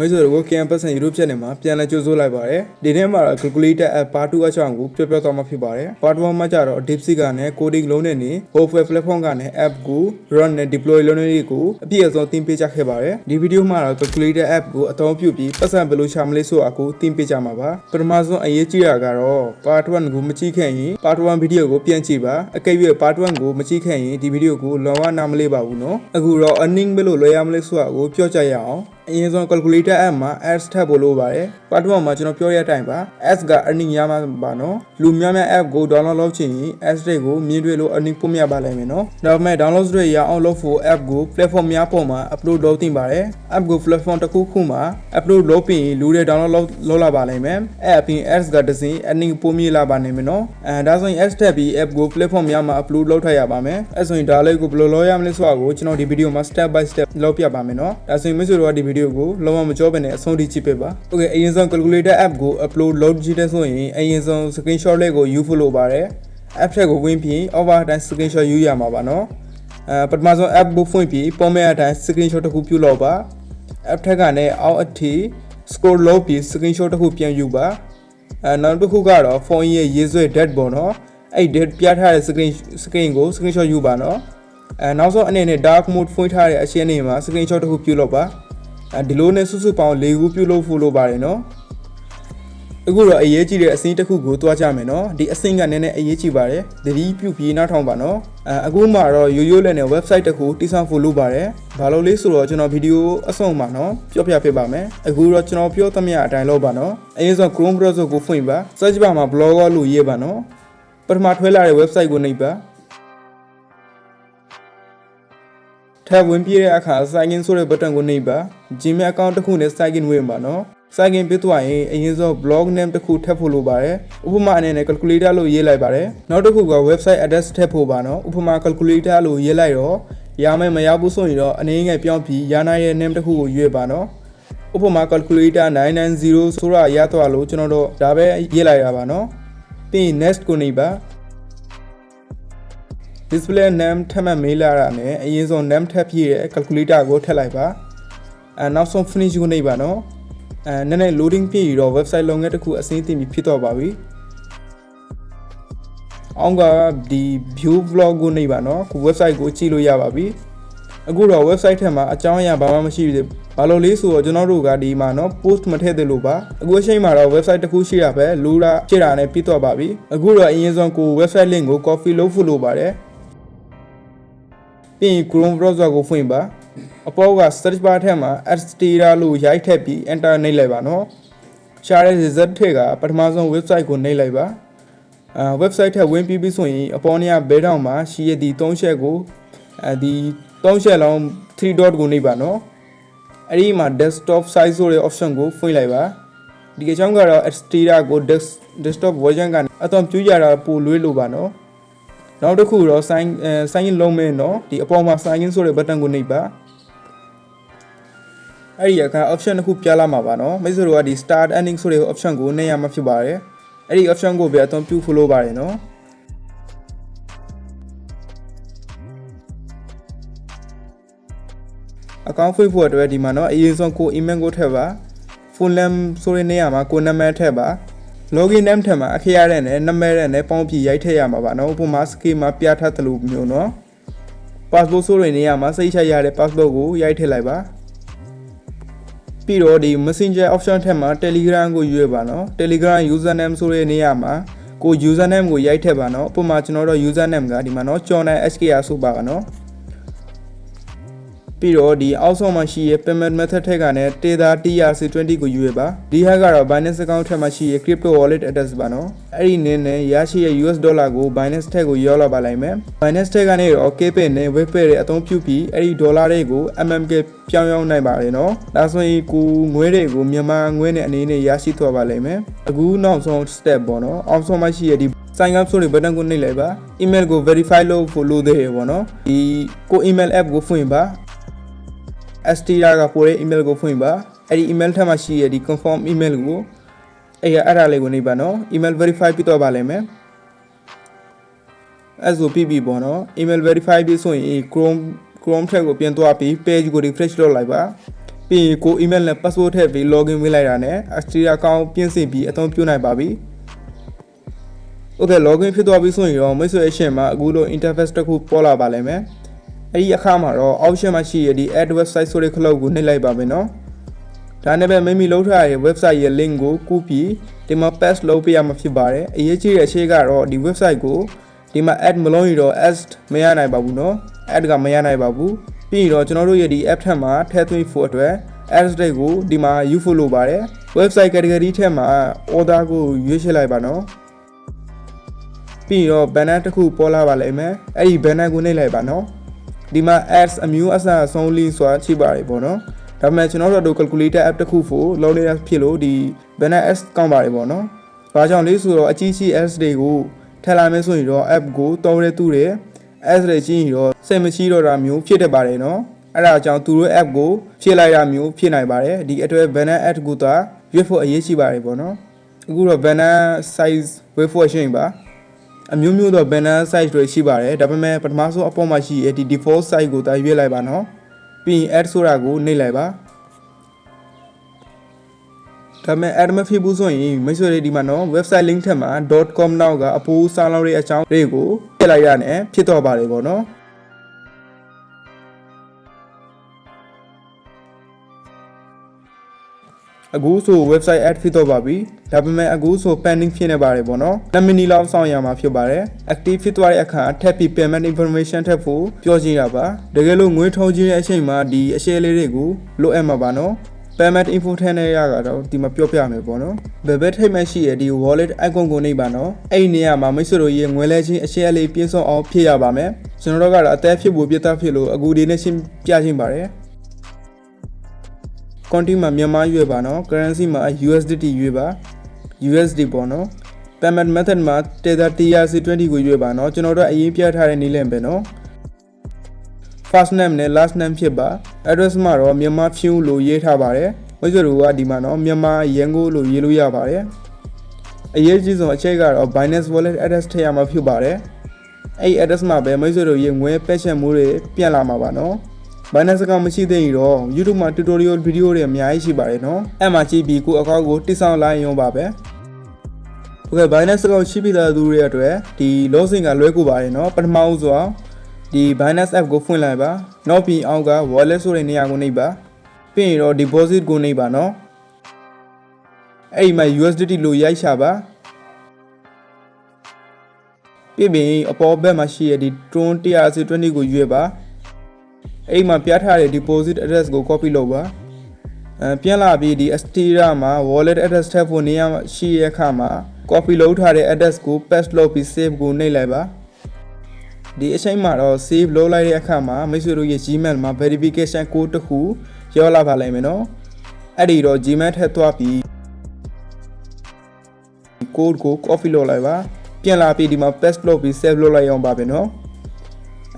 မဲဆိုတော့ campus and Europe channel မှာပြန်လည်ကြိုးဆိုလိုက်ပါတယ်ဒီထဲမှာတော့ calculator app part 2အကြောင်းကိုပြောပြသွားမှာဖြစ်ပါတယ် part 1မှာကျတော့ DeepSeek ကနေ coding လုံးနဲ့နေ software platform ကနေ app ကို run နဲ့ deploy လုံးတွေကိုအပြည့်အစုံသင်ပေးကြခဲ့ပါတယ်ဒီဗီဒီယိုမှာတော့ calculator app ကိုအသုံးပြုပြီးပတ်စံဘယ်လိုရှာမလဲဆိုတာကိုသင်ပေးကြမှာပါပထမဆုံးအရေးကြီးတာကတော့ part 1ကိုမကြည့်ခင်ရင် part 1 video ကိုပြန်ကြည့်ပါအကယ်၍ part 1ကိုမကြည့်ခင်ရင်ဒီဗီဒီယိုကိုလောကနားမလဲပါဘူးနော်အခုတော့ earning ဘယ်လိုလွှဲရမလဲဆိုတာကိုပြောကြရအောင် အရင်ဆုံး calculator app မှာ ads ထပ်ဖို့လိုပါတယ်။ part 1မှာကျွန်တော်ပြောရတဲ့အတိုင်းပါ ads က earning ရမှာပါနော်။လူများများ app ကို download လုပ်ချင်ရင် ads တွေကိုမြင်တွေ့လို့ earning ပို့မြတ်ပါလိမ့်မယ်နော်။ဒါပေမဲ့ download တွေရအောင်လုပ်ဖို့ app ကို platform များပေါ်မှာ upload လုပ်သင့်ပါတယ်။ app ကို platform တစ်ခုခုမှာ upload လုပ်ပြီးရင်လူတွေ download လုပ်လုပ်လာပါလိမ့်မယ်။အဲ့အပြင် ads ကတစ်စင် earning ပို့မြလာပါနိုင်မယ်နော်။အဲဒါဆိုရင် ads ထပ်ပြီး app ကို platform များမှာ upload လုပ်ထားရပါမယ်။အဲ့ဆိုရင်ဒါလေးကိုဘယ်လိုလုပ်ရမလဲဆိုတာကိုကျွန်တော်ဒီဗီဒီယိုမှာ step by step လုပ်ပြပါမယ်နော်။ဒါဆိုရင်မိတ်ဆွေတို့ကဒီဗီဒီယိုကိုလုံးဝမကြောပဲနဲ့အဆုံးထိကြည့်ပေးပါ။ Okay အရင်ဆုံး calculator app ကို upload လုပ်ကြည့်တဲ့ဆိုရင်အရင်ဆုံး screenshot လေးကိုယူဖို့လိုပါတယ်။ app ထက်ကိုဝင်ပြီး over time screenshot ယူရမှာပါနော်။အဲပထမဆုံး app ကိုဖွင့်ပြီးပုံမှန်အတိုင်း screenshot တစ်ခုပြုလုပ်ပါ။ app ထက်ကနေအောက်အထိ scroll လုပ်ပြီး screenshot တစ်ခုပြန်ယူပါ။အဲနောက်တစ်ခုကတော့ဖုန်းရဲ့ရေးဆွဲ date ပေါ့နော်။အဲ့ date ပြထားတဲ့ screen screen ကို screenshot ယူပါနော်။အဲနောက်ဆုံးအနေနဲ့ dark mode ဖွင့်ထားတဲ့အရှင်းနေမှာ screenshot တစ်ခုပြုလုပ်ပါ။အဲ ဒီလိုနဲ့စုစုပေါင်း၄ခုပြုလုပ်ဖို့လိုပါတယ်နော်။အခုတော့အရေးကြီးတဲ့အစင်းတစ်ခုကိုတွားကြမယ်နော်။ဒီအစင်းကနည်းနည်းအရေးကြီးပါတယ်။သတိပြုပြီးနောက်ထောင်ပါနော်။အဲအခုမှတော့ရိုးရိုးလည်းနဲ့ website တစ်ခုတိစောက်ဖို့လိုပါတယ်။ဘာလို့လဲဆိုတော့ကျွန်တော်ဗီဒီယိုအဆုံးမှာနော်ပြောပြပေးပါမယ်။အခုတော့ကျွန်တော်ပြောသမျှအတိုင်းလုပ်ပါနော်။အရင်ဆုံး Chrome browser ကိုဖွင့်ပါ search bar မှာ blogger လို့ရေးပါနော်။ပထမထွဲလာတဲ့ website ကိုနှိပ်ပါ။ tab ဝင်ပြတဲ့အခါ sign in ဆိုတဲ့ button ကိုနှိပ်ပါ Gmail account တစ်ခုနဲ့ sign in ဝင်ပါနော် sign in ပြသွားရင်အရင်ဆုံး blog name တစ်ခုထပ်ဖို့လိုပါတယ်ဥပမာအနေနဲ့ calculator လို့ရေးလိုက်ပါတယ်နောက်တစ်ခုက website address ထပ်ဖို့ပါနော်ဥပမာ calculator လို့ရေးလိုက်တော့ရမယ်မရဘူးဆိုရင်တော့အနေငယ်ပြောင်းပြီးရနိုင်တဲ့ name တစ်ခုကိုရွေးပါနော်ဥပမာ calculator 990ဆိုတာရသွားလို့ကျွန်တော်တို့ဒါပဲရေးလိုက်ရပါနော်ပြီးရင် next ကိုနှိပ်ပါ display name ထပ်မှတ်မေးလာတာနဲ့အရင်ဆုံး name ထပ်ပြည့်တဲ့ calculator ကိုထည့်လိုက်ပါအဲနောက်ဆုံး finish ကိုနှိပ်ပါနော်အဲနည်းနည်း loading ပြည့်ပြီးတော့ website လုံငယ်တစ်ခုအစင်းတင်ပြီးဖြစ်တော့ပါပြီအောင်ကဒီ view vlog ကိုနှိပ်ပါနော်ခု website ကိုကြည့်လို့ရပါပြီအခုတော့ website ထဲမှာအကြောင်းအရာဘာမှမရှိသေးဘာလို့လဲဆိုတော့ကျွန်တော်တို့ကဒီမှာနော် post မထည့်သေးလို့ပါအခုအချိန်မှာတော့ website တစ်ခုရှိတာပဲလူလာခြေတာနဲ့ပြည့်တော့ပါပြီအခုတော့အရင်ဆုံးကို website link ကို copy လုပ်ဖို့လိုပါတယ် ပြီးရင် Chrome browser ကိုဖွင့်ပါအပေါ်က search bar ထဲမှာ adstera လို့ရိုက်ထည့်ပြီး enter နှိပ်လိုက်ပါနော်ရှားတဲ့ result ထက်ကပထမဆုံး website ကိုနှိပ်လိုက်ပါအာ website ထက်ဝင်ပြီးပြီဆိုရင်အပေါ်နေရာဘဲတောင်မှာရှိရသည့်၃ချက်ကိုအဲဒီ၃ချက်လုံး3 dot ကိုနှိပ်ပါနော်အဲ့ဒီမှာ desktop size ဆိုတဲ့ option ကိုဖွင့်လိုက်ပါဒီအကြောင်းကတော့ adstera ကို desk- desktop version ကအသွင်ပြူကြတာပိုလွေးလို့ပါနော် နောက်တစ်ခုတော့ sign အဲ sign in လုံးမဲနော်ဒီအပေါ်မှာ sign in ဆိုတဲ့ button ကိုနှိပ်ပါအဲ့ဒီအခါ option တစ်ခုပြလာမှာပါနော်မိတ်ဆွေတို့ကဒီ start ending ဆိုတဲ့ option ကိုနှိပ်ရမှာဖြစ်ပါတယ်အဲ့ဒီ option ကိုပဲအသွင်ပြုဖို့လိုပါတယ်နော်အကောင့်ဖွင့်ဖို့အတွက်ဒီမှာနော်အရင်ဆုံးကို email ကိုထည့်ပါ full name ဆိုတဲ့နေရာမှာကိုနာမည်ထည့်ပါ login name ထည့်မှာအခရတဲ့နဲ့နာမည်တဲ့နဲ့ပေါင်းပြီးရိုက်ထည့်ရမှာပါနော်ဥပမာ scheme မှာပြထားသလိုမျိုးနော် passport ဆိုတဲ့နေရာမှာစိတ်ချရတဲ့ passport ကိုရိုက်ထည့်လိုက်ပါပြီးတော့ဒီ messenger option ထက်မှာ telegram ကိုရွေးပါနော် telegram username ဆိုတဲ့နေရာမှာကို username ကိုရိုက်ထည့်ပါနော်ဥပမာကျွန်တော်တို့ username ကဒီမှာနော် johnny skr ဆိုပါကနော် ပြီးတော့ဒီအောက်ဆုံးမှာရှိရဲ့ payment method ထက်ကလည်း Tether TRC20 ကိုယူရပါဒီဟာကတော့ Binance account ထက်မှာရှိရဲ့ crypto wallet address ပါနော်အဲ့ဒီနည်းနဲ့ရရှိရဲ့ US dollar ကို Binance ထက်ကိုရောက်လာပါလိုက်မယ် Binance ထက်ကနေတော့ KPay နဲ့ Webpay တွေအသုံးပြုပြီးအဲ့ဒီ dollar တွေကို MMK ပြောင်းရောက်နိုင်ပါတယ်နော်ဒါဆိုရင်ကိုငွေတွေကိုမြန်မာငွေနဲ့အနေနဲ့ရရှိသွားပါလိမ့်မယ်အခုနောက်ဆုံး step ပေါ့နော်အောက်ဆုံးမှာရှိရဲ့ဒီ sign up ဆိုတဲ့ button ကိုနှိပ်လိုက်ပါ email ကို verify လုပ်ဖို့လိုသေးတယ်ပေါ့နော်ဒီကို email app ကိုဖွင့်ပါ str ကပို့တဲ့ email ကိုဖွင့်ပါအဲ့ဒီ email ထက်မှာရှိရဒီ confirm email ကိုအဲ့ရအဲ့ဒါလေးကိုနေပါနော် email verify ပြီးတော့ပါလိမ့်မယ်အဲ့ဆိုပြီးပြီပေါ့နော် email verify ပြီးဆိုရင် chrome chrome ထက်ကိုပြန်သွားပြီး page ကို refresh လုပ်လိုက်ပါပြီးရင်ကို email နဲ့ password ထည့်ပြီး login ဝင်လိုက်တာနဲ့ Astria account ပြင်ဆင်ပြီးအသုံးပြုနိုင်ပါပြီ။ Okay login ဖြစ်သွားပြီဆိုရင်တော့မိတ်ဆွေအရှင်မှာအခုလို interface တစ်ခုပေါ်လာပါလိမ့်မယ်။ အဲ့ဒီအခါမှာတော့ option မှာရှိရတဲ့ add website ဆိုတဲ့ခလုပ်ကိုနှိပ်လိုက်ပါမယ်နော်။ဒါနဲ့ပဲမိမိလုပ်ထားတဲ့ website ရဲ့ link ကိုကူးပြီးဒီမှာ paste လုပ်ပေးရမှာဖြစ်ပါတယ်။အရေးကြီးတဲ့အချက်ကတော့ဒီ website ကိုဒီမှာ add မလုံးရင်တော့ add မရနိုင်ပါဘူးနော်။ add ကမရနိုင်ပါဘူး။ပြီးရင်တော့ကျွန်တော်တို့ရဲ့ဒီ app ထက်မှာထည့်သွင်းဖို့အတွက် add state ကိုဒီမှာ you follow ပါတယ် website category ထက်မှာ order ကိုရွေးချယ်လိုက်ပါနော်ပြီးရင်တော့ banner တစ်ခုပေါ်လာပါလိမ့်မယ်အဲ့ဒီ banner ကိုနှိပ်လိုက်ပါနော် ဒီမှာ ads အမျိုးအစားအဆုံး link ဆိုတာရှိပါတယ်ပေါ့နော်ဒါပေမဲ့ကျွန်တော်တို့ calculator app တစ်ခုဖို့လုံးနေတာဖြစ်လို့ဒီ banner ads ကောင်းပါတယ်ပေါ့နော်ဘာကြောင့်လဲဆိုတော့အကြီးကြီး ads တွေကိုထည့်လာမယ်ဆိုရင်တော့ app ကိုတောင်းရဲတူတယ် ads တွေကြီးရင်တော့စိတ်မရှိတော့တာမျိုးဖြစ်တတ်ပါတယ်နော်အဲ့ဒါကြောင့်သူတို့ app ကိုဖြည့်လိုက်တာမျိုးဖြစ်နိုင်ပါတယ်ဒီအတွက် banner ad ကိုသာရွေးဖို့အရေးကြီးပါတယ်ပေါ့နော်အခုတော့ banner size ဝေးဖို့အရှင်ပါ အမျိုးမျိုးသော banner size တွေရှိပါတယ်ဒါပေမဲ့ပထမဆုံးအပေါ်မှာရှိရဒီ default size ကိုသာရွေးလိုက်ပါနော်ပြီးရင် add ဆိုတာကိုနှိပ်လိုက်ပါဒါပေမဲ့ add မဖြစ်ဘူးဆိုရင်မိတ်ဆွေတွေဒီမှာနော် website link ထက်မှာ .com နောက်ကအပူစားလောက်တဲ့အကြောင်းတွေကိုပြလိုက်ရတဲ့ဖြစ်တော့ပါတယ်ပေါ့နော် အခုဆို website add ဖြစ်တော့ပါပြီဒါပေမဲ့အခုဆို pending ဖြစ်နေပါတယ်ပေါ့နော်2မိနစ်လောက်စောင့်ရမှာဖြစ်ပါတယ် active ဖြစ်သွားတဲ့အခါထပ်ပြီး payment information ထပ်ဖို့ပြောကြည့်တာပါတကယ်လို့ငွေထုတ်ခြင်းတဲ့အချိန်မှာဒီအရှယ်လေးတွေကိုလိုအပ်မှာပါနော် payment info ထည့်နေရကတော့ဒီမှာပြောပြမယ်ပေါ့နော်ဘယ်ဘက်ထိပ်မှရှိရဒီ wallet icon ကိုနှိပ်ပါနော်အဲ့ဒီနေရာမှာမိတ်ဆွေတို့ရေငွေလဲချင်းအရှယ်လေးပြည့်စုံအောင်ဖြည့်ရပါမယ်ကျွန်တော်တို့ကတော့အသက်ဖြစ်ဖို့ပြသဖြစ်လို့အခုဒီနေ့ရှင်းပြချင်းပါတယ် quantity မှာမြန်မာရွေးပါနော် currency မှာ USDT ရွေးပါ USD ပေါ့နော် payment method မှာ Tether TRC20 ကိုရွေးပါနော်ကျွန်တော်တို့အရင်ပြထားတဲ့နည်းလမ်းပဲနော် first name နဲ့ last name ဖြစ်ပါ address မှာတော့မြန်မာ fuel လို့ရေးထားပါတယ်မိတ်ဆွေတို့ကဒီမှာနော်မြန်မာရန်ကုန်လို့ရေးလို့ရပါတယ်အရေးကြီးဆုံးအချက်ကတော့ Binance Wallet address ထည့်ရမှာဖြစ်ပါတယ်အဲ့ address မှာပဲမိတ်ဆွေတို့ရေငွေပက်ချက်မှုတွေပြန်လာမှာပါနော် Binance ကမရှိသေးရင်တော့ YouTube မှာ tutorial video တွေအများကြီးရှိပါတယ်နော်အဲ့မှာကြည့်ပြီးကိုယ့်အကောင့်ကိုတိစောင်းလိုက်ရုံပါပဲဟုတ်ကဲ့ Binance ကရှိပြီးသားသူတွေအတွက်ဒီ login ကလွဲကူပါတယ်နော်ပထမဦးစွာဒီ Binance app ကိုဖွင့်လိုက်ပါနောက်ပြီးအောက်က wallet ဆိုတဲ့နေရာကိုနှိပ်ပါပြီးရင်တော့ deposit ကိုနှိပ်ပါနော်အဲ့ဒီမှာ USDT လို့ရိုက်ရှာပါပြီးပြီးအပေါ်ဘက်မှာရှိရဒီ Tron TRC20 ကိုရွေးပါ အဲ့မှာပြထားတဲ့ deposit address ကို copy လုပ်ပါအဲပြန်လာပြီးဒီ Astera မှာ wallet address ထည့်ဖို့နေရာရှိရခါမှာ copy လုပ်ထားတဲ့ address ကို paste လုပ်ပြီး save ကိုနှိပ်လိုက်ပါဒီအချိန်မှာတော့ save လုပ်လိုက်တဲ့အခါမှာမိတ်ဆွေတို့ရဲ့ Gmail မှာ verification code တစ်ခုရောက်လာပါလိမ့်မယ်နော်အဲ့ဒီတော့ Gmail ထည့်သွားပြီး code ကို copy လုပ်လိုက်ပါပြန်လာပြီးဒီမှာ paste လုပ်ပြီး save လုပ်လိုက်အောင်ပါပဲနော်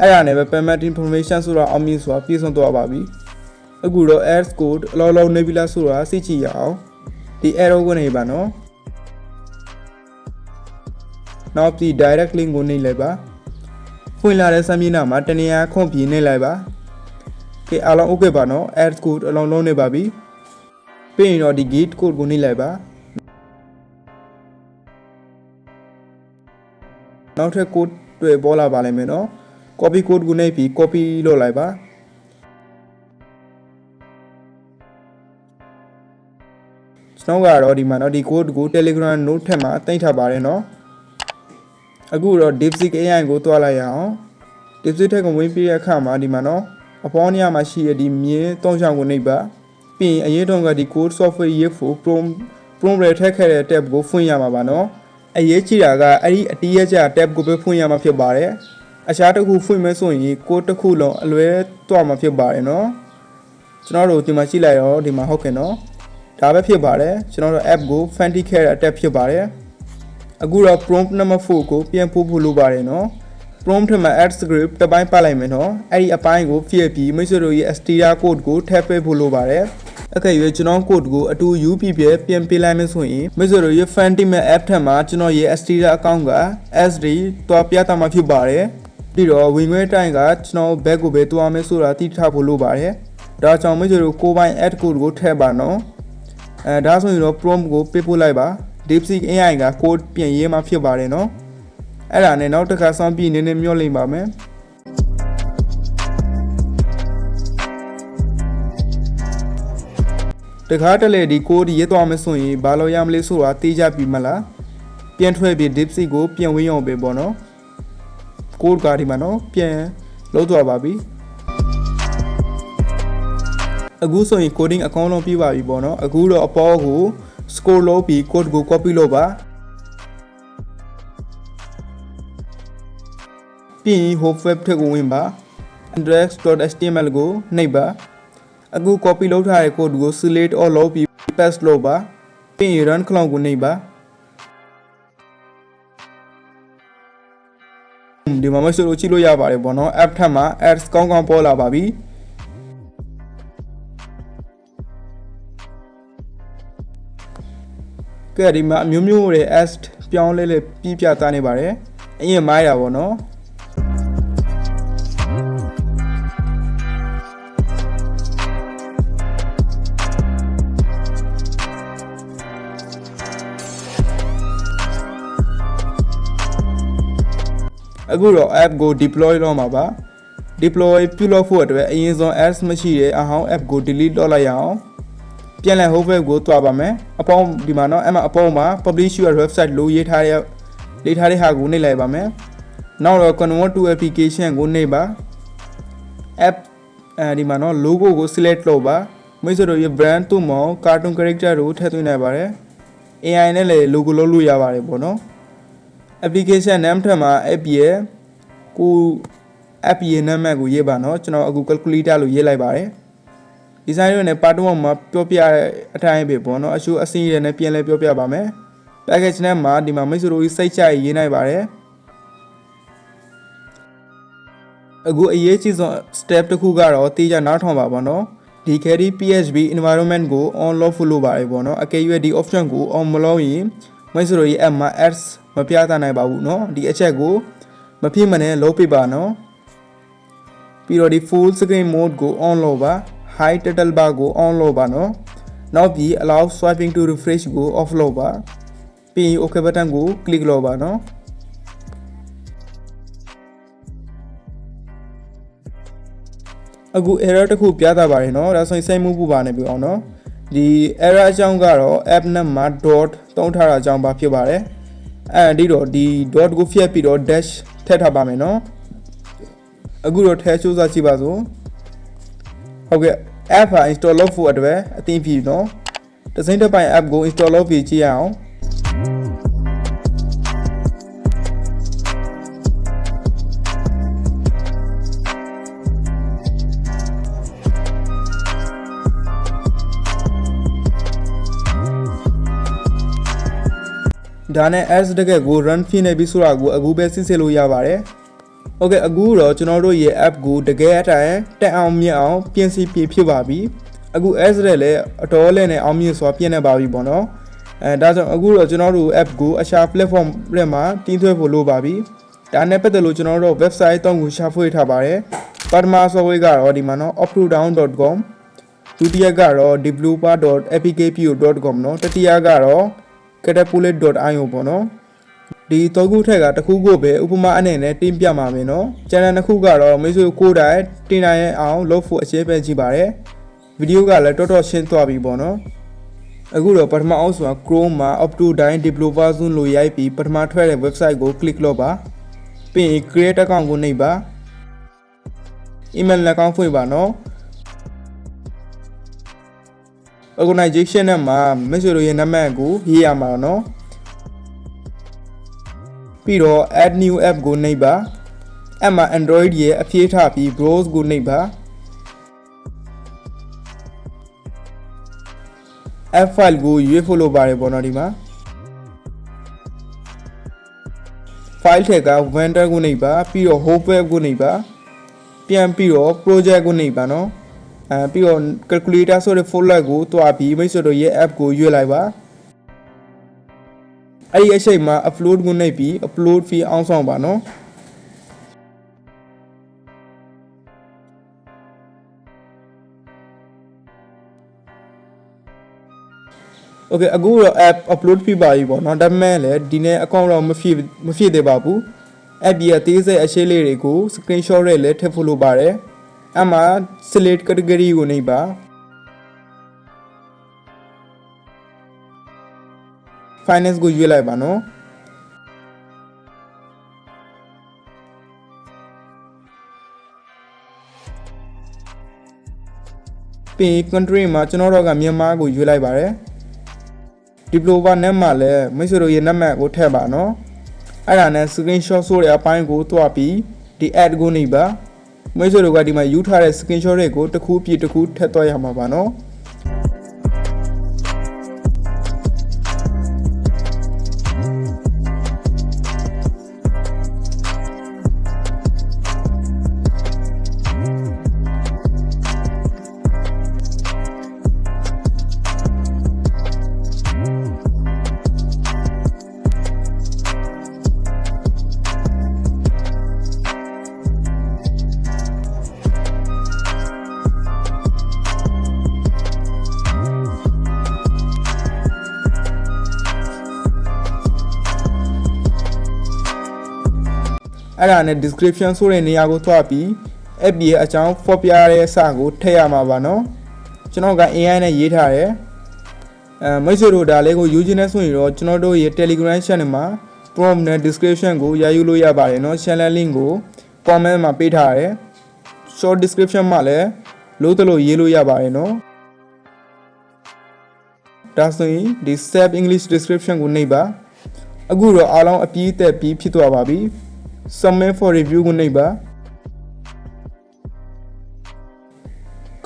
အဲ့ဒါနဲ့ပဲ payment information ဆိုတာအောင်မြင်စွာပြည့်စုံသွားပါပြီအခုတော့ ads code အလောလောနေပြီလားဆိုတာသိချင်ရအောင်ဒီ arrow ကိုနေပါနော်နောက်ပြီး direct link ကိုနှိပ်လိုက်ပါဖွင့်လာတဲ့စာမျက်နှာမှာတနေရာခွန်ပြေးနှိပ်လိုက်ပါကဲအားလုံး okay ပါနော် ads code အလုံးလုံးနေပါပြီပြီးရင်တော့ဒီ gate code ကိုနှိပ်လိုက်ပါနောက်ထပ် code တွေပေါ်လာပါလိမ့်မယ်နော် copy code ကိုနှိပ်ပြီး copy လုပ်လိုက်ပါကျွန်တော်ကတော့ဒီမှာเนาะဒီ code ကို Telegram note ထက်မှာတင်ထားပါတယ်เนาะအခုတော့ DeepSeek AI ကိုတွားလိုက်ရအောင် DeepSeek ထက်ကဝင်ပြတဲ့အခါမှာဒီမှာเนาะအပေါ်နေရာမှာရှိတဲ့ဒီမြင်း၃ချောင်းကိုနှိပ်ပါပြီးရင်အရေးတုန်းကဒီ code software ရေးဖို့ prompt prompt ရထည့်ခဲ့တဲ့ tab ကိုဖွင့်ရမှာပါเนาะအရေးကြီးတာကအဲ့ဒီအတီးရကြ tab ကိုပဲဖွင့်ရမှာဖြစ်ပါတယ် အခြားတစ်ခုဖွင့်မဲဆိုရင်ကိုတစ်ခုလုံးအလွဲသွားမှာဖြစ်ပါတယ်နော်ကျွန်တော်တို့ဒီမှာကြည့်လိုက်ရောဒီမှာဟုတ်ကဲ့နော်ဒါပဲဖြစ်ပါတယ်ကျွန်တော်တို့ app ကို Fenty Care Attack ဖြစ်ပါတယ်အခုတော့ prompt number 4ကိုပြန်ပို့ဖို့လိုပါတယ်နော် prompt မှာ add script တစ်ပိုင်းပတ်လိုက်မယ်နော်အဲ့ဒီအပိုင်းကိုဖြည့်ပြီးမိတ်ဆွေတို့ရဲ့ str code ကိုထည့်ပေးဖို့လိုပါတယ်အကယ်၍ကျွန်တော် code ကိုအတူ UP ပြပြန်ပေးလိုက်မယ်ဆိုရင်မိတ်ဆွေတို့ရဲ့ Fenty App ထက်မှာကျွန်တော်ရဲ့ str account က SD တော့ပြသမှာဖြစ်ပါတယ် ပြီးတော့ဝင်ငွေတိုင်းကကျွန်တော် back ကိုပဲတွားမယ်ဆိုတာသိထားဖို့လိုပါတယ်ဒါကြောင့်မိတ်ဆွေတို့ကိုယ်ပိုင် add code ကိုထည့်ပါနော်အဲဒါဆိုရင်တော့ prompt ကိုပေးပို့လိုက်ပါ DeepSeek AI က code ပြင်ရေးမှဖြစ်ပါတယ်နော်အဲ့ဒါနဲ့နောက်တစ်ခါစောင့်ပြီးနည်းနည်းမျှော်လင့်ပါမယ်တခါတလေဒီ code ရေးသွားမယ်ဆိုရင်ဘာလို့ရမလဲဆိုတာသိကြပြီမလားပြန်ထွက်ပြီး DeepSeek ကိုပြန်ဝင်အောင်ပဲပေါ့နော် code ကဒီမှာနော်ပြန်လုံးသွားပါပြီအခုဆိုရင် coding အကောင်းဆုံးပြပါပြီပေါ့နော်အခုတော့အပေါ်ကို scroll လုပ်ပြီး code ကို copy လုပ်ပါပြီးရင် home web ထက်ကိုဝင်ပါ index.html ကိုနှိပ်ပါအခု copy လုပ်ထားတဲ့ code ကို select or လုပ်ပြီး paste လုပ်ပါပြီးရင် run cloud ကိုနှိပ်ပါ ဒီမှာမရှိလို့ကြည့်လို့ရပါတယ်ပေါ့နော် app ထက်မှာ ads ကောင်းကောင်းပေါ်လာပါပြီကဲဒီမှာအမျိုးမျိုးတွေ ads ပြောင်းလဲလဲပြပြသားနေပါတယ်အရင်မိုင်းတာပေါ့နော် အခုတော့ app ကို deploy လုပ်မှာပါ deploy ပြုလုပ်ဖို့အတွက်အရင်ဆုံး apps မရှိတဲ့အဟောင်း app ကို delete လုပ်လိုက်ရအောင်ပြန်လည် home page ကိုတွားပါမယ်အပေါင်းဒီမှာနော်အဲ့မှာအပေါင်းမှာ publish your website လို့ရေးထားတဲ့လေးထားတဲ့ဟာကိုနှိပ်လိုက်ပါမယ်နောက်တော့ convert to application ကိုနှိပ်ပါ app အဲဒီမှာနော် logo ကို select လုပ်ပါမိတ်ဆွေတို့ရဲ့ brand သူ့မောင် cartoon character တို့ထည့်သွင်းနိုင်ပါတယ် AI နဲ့လည်း logo လုပ်လို့ရပါတယ်ပေါ့နော် application name ထက်မှာ app ရဲ့ကို app ရဲ့နာမည်ကိုရေးပါနော်ကျွန်တော်အခု calculator လို့ရေးလိုက်ပါတယ် design တွေနဲ့ part 1မှာပြောပြတဲ့အတိုင်းပဲပေါ့နော်အရှိုးအစင်းရည်နဲ့ပြန်လဲပြောပြပါမယ် package နဲ့မှာဒီမှာမိတ်ဆွေတို့စိတ်ချရေးနိုင်ပါတယ်အခုအရေးကြီးဆုံး step တစ်ခုကတော့တေးကြနားထောင်ပါပေါ့နော်ဒီ carry PHP environment ကို on lock ဖို့လုပ်ပါတယ်ပေါ့နော်အကယ်၍ဒီ option ကို on မလုပ်ရင်မိတ်ဆွေတို့ရဲ့ app မှာ ads မပြသနိုင်ပါဘူးเนาะဒီအချက်ကိုမဖြစ်မနဲ့လုပ်ပြပါเนาะပြီးတော့ဒီ full screen mode ကို on လုပ်ပါ high title bar ကို on လုပ်ပါเนาะနောက်ပြီး allow swiping to refresh ကို off လုပ်ပါပြီးရင် okay button ကို click လုပ်ပါเนาะအခု error တစ်ခုပြသပါတယ်เนาะဒါဆိုရင်စိတ်မှုပူပါနေပြီအောင်เนาะဒီ error အကြောင်းကတော့ app နဲ့မှာ dot တုံးထားတာအကြောင်းပါဖြစ်ပါတယ် အဲဒီတော့ဒီ dot ကိုဖြတ်ပြီးတော့ dash ထည့်ထားပါမယ်နော်အခုတော့ထဲစူးစမ်းကြည့်ပါစို့ဟုတ်ကဲ့ app ဟာ install လုပ်ဖို့အတွက်အသင့်ပြီနော်တစိမ့်တစ်ပိုင်း app ကို install လုပ်ပြီးကြည့်ရအောင် ဒါနဲ့ S တကက်ကို run fee နဲ့ပြီးဆိုတာကိုအခုပဲစစ်စစ်လို့ရပါတယ်။ Okay အခုတော့ကျွန်တော်တို့ရဲ့ app ကိုတကယ်အတိုင်းတက်အောင်မြင့်အောင်ပြင်ဆင်ပြဖြစ်ပါပြီ။အခု S တဲ့လည်းအတော်လဲနဲ့အောင်မြင့်စွာပြင်နေပါပြီပေါ့နော်။အဲဒါကြောင့်အခုတော့ကျွန်တော်တို့ app ကိုအခြား platform တွေမှာတင်သွင်းဖို့လိုပါပြီ။ဒါနဲ့ပတ်သက်လို့ကျွန်တော်တို့ website တောင်းကိုရှာဖွေထားပါတယ်။ပထမ software ကတော့ဒီမှာနော် uptodown.com ဒုတိယကတော့ developer.apkpo.com နော်တတိယကတော့ catapult.io ပေါ့နော်ဒီသုံးခုထက်ကတစ်ခုခုပဲဥပမာအနေနဲ့တင်ပြမှာမယ်နော်ကျန်တဲ့နှစ်ခုကတော့မိတ်ဆွေကိုယ်တိုင်တင်နိုင်အောင်လုပ်ဖို့အခြေပဲကြည့်ပါတယ်ဗီဒီယိုကလည်းတော်တော်ရှင်းသွားပြီပေါ့နော်အခုတော့ပထမအောင်ဆိုတာ Chrome မှာ up to date developer zone လို့ရိုက်ပြီးပထမထွက်တဲ့ website ကို click လုပ်ပါပြီးရင် create account ကိုနှိပ်ပါ email account ဖွင့်ပါနော် organization နဲ့မှာမဆွေတို့ရဲ့နာမည်ကိုရေးရမှာနော်ပြီးတော့ add new app ကိုနှိပ်ပါအဲ့မှာ Android ရဲ့အပြေးထပြီး browse ကိုနှိပ်ပါ app file ကိုရွေးဖို့လိုပါတယ်ပေါ့နော်ဒီမှာ file ထက်က vendor ကိုနှိပ်ပါပြီးတော့ home web ကိုနှိပ်ပါပြန်ပြီးတော့ project ကိုနှိပ်ပါနော် အဲပြီးတော့ calculator ဆိုတဲ့ folder ကိုတွားပြီးမိတ်ဆွေတို့ရဲ့ app ကိုရွေ့လိုက်ပါအဲ့ဒီအချိန်မှာ upload ကိုနှိပ်ပြီး upload fee အောင်းဆောင်ပါနော်โอเคအခုတော့ app upload ပြပါပြီပေါ့เนาะဒါပေမဲ့လည်းဒီနေ့ account တော့မဖြစ်မဖြစ်သေးပါဘူး app ရဲ့သေးစိတ်အရှိလေးတွေကို screenshot ရဲလည်းထည့်ဖို့လိုပါတယ် အမှ select category ကိုနေပါ finance ကိုရွေးလိုက်ပါနော်ပြီးရင် country မှာကျွန်တော်တို့ကမြန်မာကိုရွေးလိုက်ပါတယ် diploma နဲ့မှလည်းမိတ်ဆွေတို့ရဲ့နံပါတ်ကိုထည့်ပါနော်အဲ့ဒါနဲ့ screenshot ဆိုတဲ့အပိုင်းကိုတွားပြီးဒီ add ကိုနေပါ မိတ်ဆွေတို့ကဒီမှာယူထားတဲ့ screenshot တွေကိုတစ်ခုပြည့်တစ်ခုထည့်သွားရမှာပါနော် အဲ့ဒါနဲ့ description ဆိုတဲ့နေရာကိုသွားပြီး app ရဲ့အကြောင်းဖော်ပြတဲ့အစကိုထည့်ရမှာပါနော်ကျွန်တော်က AI နဲ့ရေးထားတယ်အဲမိတ်ဆွေတို့ဒါလေးကိုယူခြင်းနဲ့ဆိုရင်တော့ကျွန်တော်တို့ရဲ့ Telegram channel မှာ prompt နဲ့ description ကိုရယူလို့ရပါတယ်နော် channel link ကို comment မှာပေးထားတယ် short description မှာလည်းလို့တလို့ရေးလို့ရပါတယ်နော်ဒါဆိုရင်ဒီ step english description ကိုနှိပ်ပါအခုတော့အားလုံးအပြည့်အသက်ပြီးဖြစ်သွားပါပြီ submit for review ကိုနှိပ်ပါ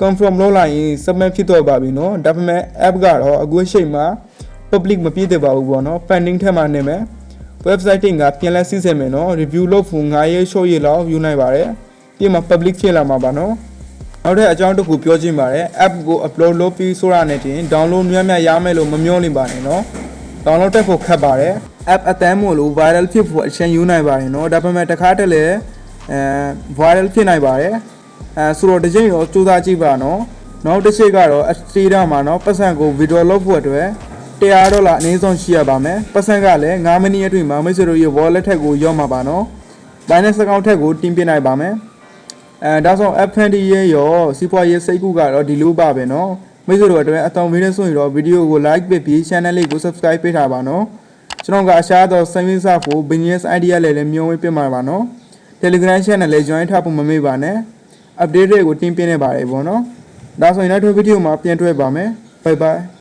confirm လုပ်လိုက်ရင် submit ဖြစ်တော့ပါပြီเนาะဒါပေမဲ့ app ကတော့အခုအချိန်မှာ public မပြည့်သေးပါဘူးပေါ့เนาะ pending ထက်မှနေမယ် website တင်ကပြန်လဲစစ်ဆေးမယ်เนาะ review လုပ်ဖို့9ရက်6ရက်လောက်ယူနိုင်ပါတယ်ပြီးမှ public ဖြစ်လာမှာပါเนาะနောက်တဲ့အကြောင်းတစ်ခုပြောချင်ပါတယ် app ကို upload လုပ်ပြီးဆိုတာနဲ့တင် download များများရမယ်လို့မမျှော်လင့်ပါနဲ့เนาะ download တက်ဖို့ခက်ပါတယ် app အတန်းမို့လို့ viral ဖြစ်ဖို့အချိန်ယူနိုင်ပါတယ်เนาะဒါပေမဲ့တစ်ခါတည်းလဲအဲ viral ဖြစ်နိုင်ပါတယ်အဲဆိုတော့တစ်ချိန်တော့စူးစမ်းကြည့်ပါနော်နောက်တစ်ချိန်ကတော့အစတီဒါမှာနော်ပတ်စံကိုဗီဒီယိုလုပ်ဖို့အတွက်100ဒေါ်လာအနည်းဆုံးရှိရပါမယ်ပတ်စံကလည်း9မိနစ်အတွင်းမှာမိတ်ဆွေတို့ရဲ့ wallet ထက်ကိုရောက်မှာပါနော် Binance account ထက်ကိုတင်ပြနိုင်ပါမယ်အဲဒါဆို app ဖန်တီးရဲ့ရောစီးပွားရေးစိတ်ကူကတော့ဒီလိုပါပဲနော်မိတ်ဆွေတို့အတွက်အတောင်မင်းနဲ့ဆိုရင်တော့ဗီဒီယိုကို like ပေးပြီး channel လေးကို subscribe ပေးထားပါနော် ကျွန်တော်ကအရှားတော့ saving စဖို့ business idea လည်းလည်းမျိုးဝေးပြမှာပါနော် Telegram channel လည်း join ထားဖို့မမေ့ပါနဲ့ update တွေကိုတင်ပြနေပါတယ်ပေါ့နော်ဒါဆိုရင်နောက်တစ်ဗီဒီယိုမှာပြန်တွေ့ပါမယ် bye bye